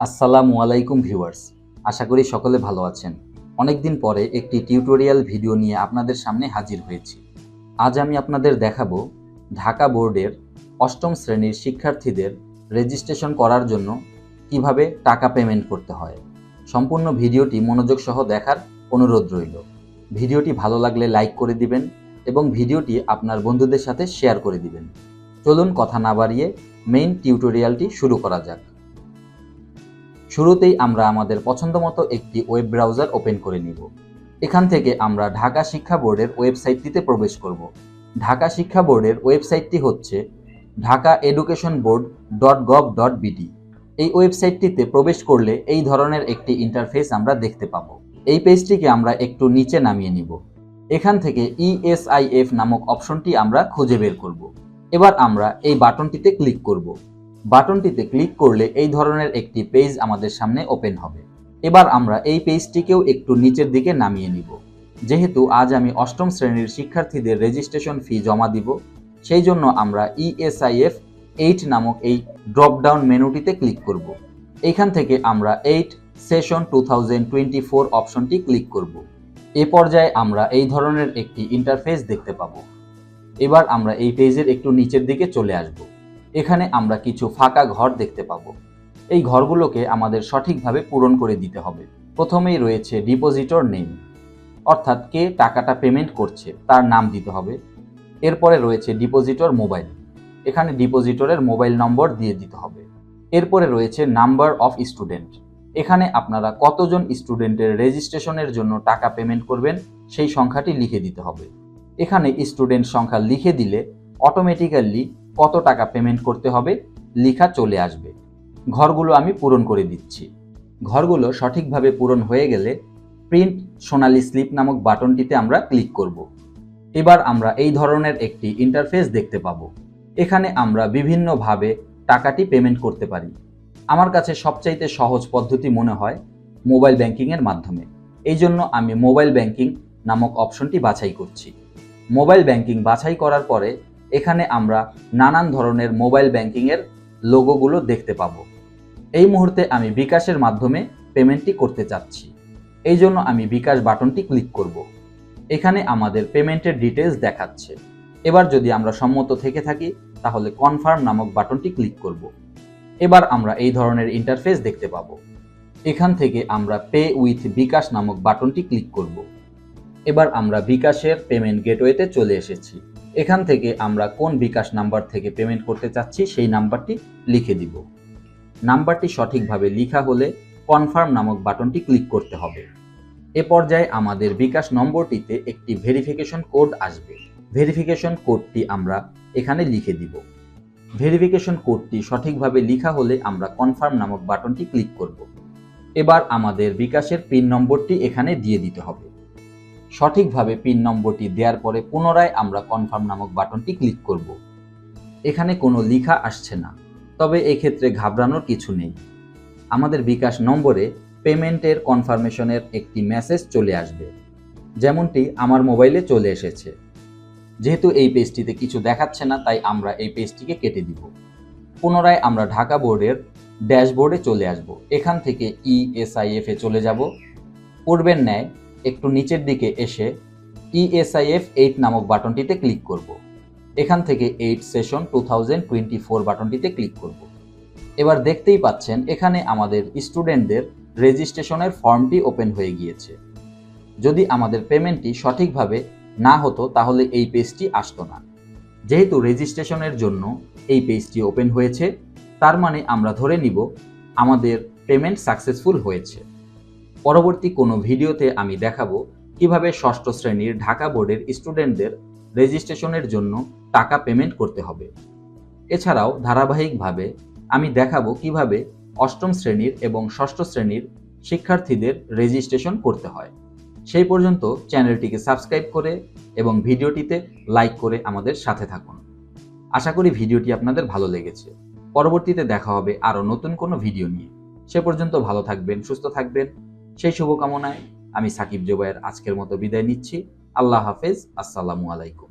আসসালামু আলাইকুম ভিউয়ার্স। আশা করি সকলে ভালো আছেন। অনেকদিন পরে একটি টিউটোরিয়াল ভিডিও নিয়ে আপনাদের সামনে হাজির হয়েছি। আজ আমি আপনাদের দেখাবো ঢাকা বোর্ডের অষ্টম শ্রেণির শিক্ষার্থীদের রেজিস্ট্রেশন করার জন্য কীভাবে টাকা পেমেন্ট করতে হয়। সম্পূর্ণ ভিডিওটি মনোযোগ সহ দেখার অনুরোধ রইল। ভিডিওটি ভালো লাগলে লাইক করে দিবেন এবং ভিডিওটি আপনার বন্ধুদের সাথে শেয়ার করে দিবেন। চলুন কথা না বাড়িয়ে মেইন টিউটোরিয়ালটি শুরু করা যাক। শুরুতেই আমরা আমাদের পছন্দমতো একটি ওয়েব ব্রাউজার ওপেন করে নিব। এখান থেকে আমরা ঢাকা শিক্ষা বোর্ডের ওয়েবসাইটটিতে প্রবেশ করব। ঢাকা শিক্ষা বোর্ডের ওয়েবসাইটটি হচ্ছে Dhaka education board dot gov dot BD. এই ওয়েবসাইটটিতে প্রবেশ করলে এই ধরনের একটি ইন্টারফেস আমরা দেখতে পাবো। এই পেজটিকে আমরা একটু নিচে নামিয়ে নিব। এখান থেকে ইএসআইএফ নামক অপশনটি আমরা খুঁজে বের করব। এবার আমরা এই বাটনটিতে ক্লিক করব। বাটনটিতে ক্লিক করলে এই ধরনের একটি পেজ আমাদের সামনে ওপেন হবে। এবার আমরা এই পেজটিকেও একটু নিচের দিকে নামিয়ে নিব। যেহেতু আজ আমি অষ্টম শ্রেণির শিক্ষার্থীদের রেজিস্ট্রেশন ফি জমা দিব, সেই জন্য আমরা E ইএসআইএফ এইট নামক এই ড্রপডাউন মেনুটিতে ক্লিক করব। এখান থেকে আমরা এইট সেশন টু অপশনটি ক্লিক করব। এ পর্যায়ে আমরা এই ধরনের একটি ইন্টারফেস দেখতে পাবো। এবার আমরা এই পেজের একটু নিচের দিকে চলে আসব। এখানে আমরা কিছু ফাঁকা ঘর দেখতে পাবো। এই ঘরগুলোকে আমাদের সঠিকভাবে পূরণ করে দিতে হবে। প্রথমেই রয়েছে ডিপোজিটর নেম, অর্থাৎ কে টাকাটা পেমেন্ট করছে তার নাম দিতে হবে। এরপরে রয়েছে ডিপোজিটর মোবাইল, এখানে ডিপোজিটরের মোবাইল নম্বর দিয়ে দিতে হবে। এরপরে রয়েছে নাম্বার অফ স্টুডেন্ট, এখানে আপনারা কতজন স্টুডেন্টের রেজিস্ট্রেশনের জন্য টাকা পেমেন্ট করবেন সেই সংখ্যাটি লিখে দিতে হবে। এখানে স্টুডেন্ট সংখ্যা লিখে দিলে অটোমেটিক্যালি কত টাকা পেমেন্ট করতে হবে, লেখা চলে আসবে। ঘরগুলো আমি পূরণ করে দিচ্ছি। ঘরগুলো সঠিকভাবে পূরণ হয়ে গেলে প্রিন্ট সোনালি স্লিপ নামক বাটনটিতে আমরা ক্লিক করব। এবার আমরা এই ধরনের একটি ইন্টারফেস দেখতে পাবো। এখানে আমরা বিভিন্নভাবে টাকাটি পেমেন্ট করতে পারি। আমার কাছে সবচাইতে সহজ পদ্ধতি মনে হয় মোবাইল ব্যাংকিংয়ের মাধ্যমে। এই জন্য আমি মোবাইল ব্যাংকিং নামক অপশনটি বাছাই করছি। মোবাইল ব্যাংকিং বাছাই করার পরে এখানে আমরা নানান ধরনের মোবাইল ব্যাংকিংয়ের লোগোগুলো দেখতে পাবো। এই মুহূর্তে আমি বিকাশের মাধ্যমে পেমেন্টটি করতে চাচ্ছি। এই জন্য আমি বিকাশ বাটনটি ক্লিক করব। এখানে আমাদের পেমেন্টের ডিটেলস দেখাচ্ছে। এবার যদি আমরা সম্মত থেকে থাকি, তাহলে কনফার্ম নামক বাটনটি ক্লিক করব। এবার আমরা এই ধরনের ইন্টারফেস দেখতে পাবো। এখান থেকে আমরা পে উইথ বিকাশ নামক বাটনটি ক্লিক করব। এবার আমরা বিকাশের পেমেন্ট গেটওয়েতে চলে এসেছি। এখান থেকে আমরা কোন বিকাশ নাম্বার থেকে পেমেন্ট করতে চাচ্ছি সেই নাম্বারটি লিখে দিব। নাম্বারটি সঠিকভাবে লেখা হলে কনফার্ম নামক বাটনটি ক্লিক করতে হবে। এ পর্যায়ে আমাদের বিকাশ নম্বরটিতে একটি ভেরিফিকেশন কোড আসবে। ভেরিফিকেশন কোডটি আমরা এখানে লিখে দিব। ভেরিফিকেশন কোডটি সঠিকভাবে লেখা হলে আমরা কনফার্ম নামক বাটনটি ক্লিক করব। এবার আমাদের বিকাশের পিন নম্বরটি এখানে দিয়ে দিতে হবে। সঠিকভাবে পিন নম্বরটি দেওয়ার পরে পুনরায় আমরা কনফার্ম নামক বাটনটি ক্লিক করব। এখানে কোনো লেখা আসছে না, তবে এক্ষেত্রে ঘাবড়ানোর কিছু নেই। আমাদের বিকাশ নম্বরে পেমেন্টের কনফার্মেশনের একটি মেসেজ চলে আসবে, যেমনটি আমার মোবাইলে চলে এসেছে। যেহেতু এই পেজটিতে কিছু দেখাচ্ছে না, তাই আমরা এই পেজটিকে কেটে দিব। পুনরায় আমরা ঢাকা বোর্ডের ড্যাশবোর্ডে চলে আসব। এখান থেকে E ইএসআইএফ এ চলে যাব। পূর্বের ন্যায় একটু নিচের দিকে এসে E ইএসআইএফ এইট নামক বাটনটিতে ক্লিক করব। এখান থেকে eight session two thousand twenty four বাটনটিতে click করব। এবার দেখতেই পাচ্ছেন এখানে আমাদের স্টুডেন্টদের রেজিস্ট্রেশনের ফর্মটি ওপেন হয়ে গিয়েছে। যদি আমাদের পেমেন্টটি সঠিকভাবে না হতো, তাহলে এই পেজটি আসতো না। যেহেতু রেজিস্ট্রেশনের জন্য এই পেজটি ওপেন হয়েছে, তার মানে আমরা ধরে নিব আমাদের পেমেন্ট সাকসেসফুল হয়েছে। পরবর্তী কোনো ভিডিওতে আমি দেখাবো কীভাবে ষষ্ঠ শ্রেণির ঢাকা বোর্ডের স্টুডেন্টদের রেজিস্ট্রেশনের জন্য টাকা পেমেন্ট করতে হবে। এছাড়াও ধারাবাহিকভাবে আমি দেখাবো কীভাবে অষ্টম শ্রেণির এবং ষষ্ঠ শ্রেণির শিক্ষার্থীদের রেজিস্ট্রেশন করতে হয়। সেই পর্যন্ত চ্যানেলটিকে সাবস্ক্রাইব করে এবং ভিডিওটিতে লাইক করে আমাদের সাথে থাকুন। আশা করি ভিডিওটি আপনাদের ভালো লেগেছে। পরবর্তীতে দেখা হবে আরও নতুন কোনো ভিডিও নিয়ে। সে পর্যন্ত ভালো থাকবেন, সুস্থ থাকবেন। সেই শুভকামনায় আমি সাকিব জোবায়ের আজকের মতো বিদায় নিচ্ছি। আল্লাহ হাফেজ। আসসালামু আলাইকুম।